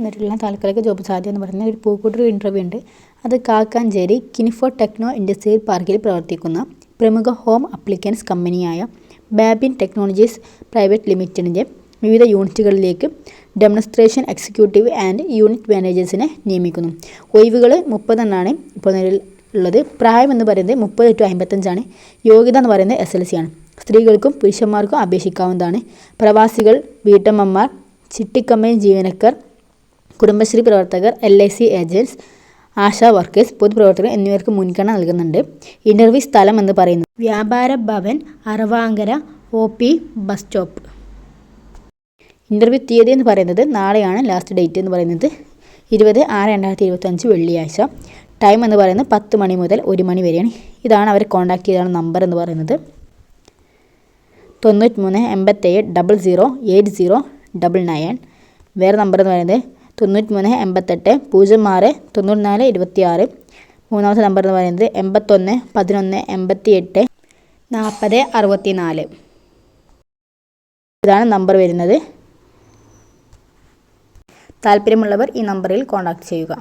എന്നിട്ടുള്ള താൽക്കാലിക ജോബ് സാധ്യത എന്ന് പറയുന്ന ഒരു പൂക്കൂട്ടർ ഇന്റർവ്യൂ ഉണ്ട്. അത് കാക്കാഞ്ചേരി കിനിഫോ ടെക്നോ ഇൻഡസ്ട്രിയൽ പാർക്കിൽ പ്രവർത്തിക്കുന്ന പ്രമുഖ ഹോം അപ്ലിക്കൻസ് കമ്പനിയായ ബാബിൻ ടെക്നോളജീസ് പ്രൈവറ്റ് ലിമിറ്റഡിന്റെ വിവിധ യൂണിറ്റുകളിലേക്ക് ഡെമോൺസ്ട്രേഷൻ എക്സിക്യൂട്ടീവ് ആൻഡ് യൂണിറ്റ് മാനേജേഴ്സിനെ നിയമിക്കുന്നു. ഒഴിവുകൾ മുപ്പതെണ്ണാണ് ഇപ്പോൾ നിലവിൽ ഉള്ളത് പ്രായം എന്ന് പറയുന്നത് മുപ്പത് ടു അമ്പത്തഞ്ചാണ് യോഗ്യത എന്ന് പറയുന്നത് എസ് എൽ സി ആണ്. സ്ത്രീകൾക്കും പുരുഷന്മാർക്കും അപേക്ഷിക്കാവുന്നതാണ്. പ്രവാസികൾ വീട്ടമ്മമാർ ചിട്ടിക്കമ്പനി ജീവനക്കാർ കുടുംബശ്രീ പ്രവർത്തകർ L I C agents ASHA workers പൊതുപ്രവർത്തകർ എന്നിവർക്ക് മുൻഗണന നൽകുന്നുണ്ട്. ഇന്റർവ്യൂ സ്ഥലം എന്ന് പറയുന്നത് Vyapara Bhavan Aravankara O P bus stop. Interview തീയതി എന്ന് പറയുന്നത് നാളെയാണ് ലാസ്റ്റ് ഡേറ്റ് എന്ന് പറയുന്നത് ഇരുപത് ആറ് രണ്ടായിരത്തി ഇരുപത്തഞ്ച് വെള്ളിയാഴ്ച. ടൈം എന്ന് പറയുന്നത് പത്ത് മണി മുതൽ ഒരു മണി വരെയാണ്. ഇതാണ് അവർ കോൺടാക്ട് ചെയ്താണ് നമ്പർ എന്ന് പറയുന്നത്. തൊണ്ണൂറ്റി മൂന്ന് എൺപത്തേഴ് double zero eight zero double nine. വേറെ നമ്പർ എന്ന് പറയുന്നത് തൊണ്ണൂറ്റി മൂന്ന് എൺപത്തെട്ട് പൂജ്യം ആറ് തൊണ്ണൂറ്റിനാല് ഇരുപത്തി ആറ് മൂന്നാമത്തെ നമ്പർ എന്ന് പറയുന്നത് എൺപത്തൊന്ന് പതിനൊന്ന് എൺപത്തി എട്ട് നാൽപ്പത് അറുപത്തി നാല് ഇതാണ് നമ്പർ വരുന്നത്. താല്പര്യമുള്ളവർ ഈ നമ്പറിൽ കോൺടാക്റ്റ് ചെയ്യുക.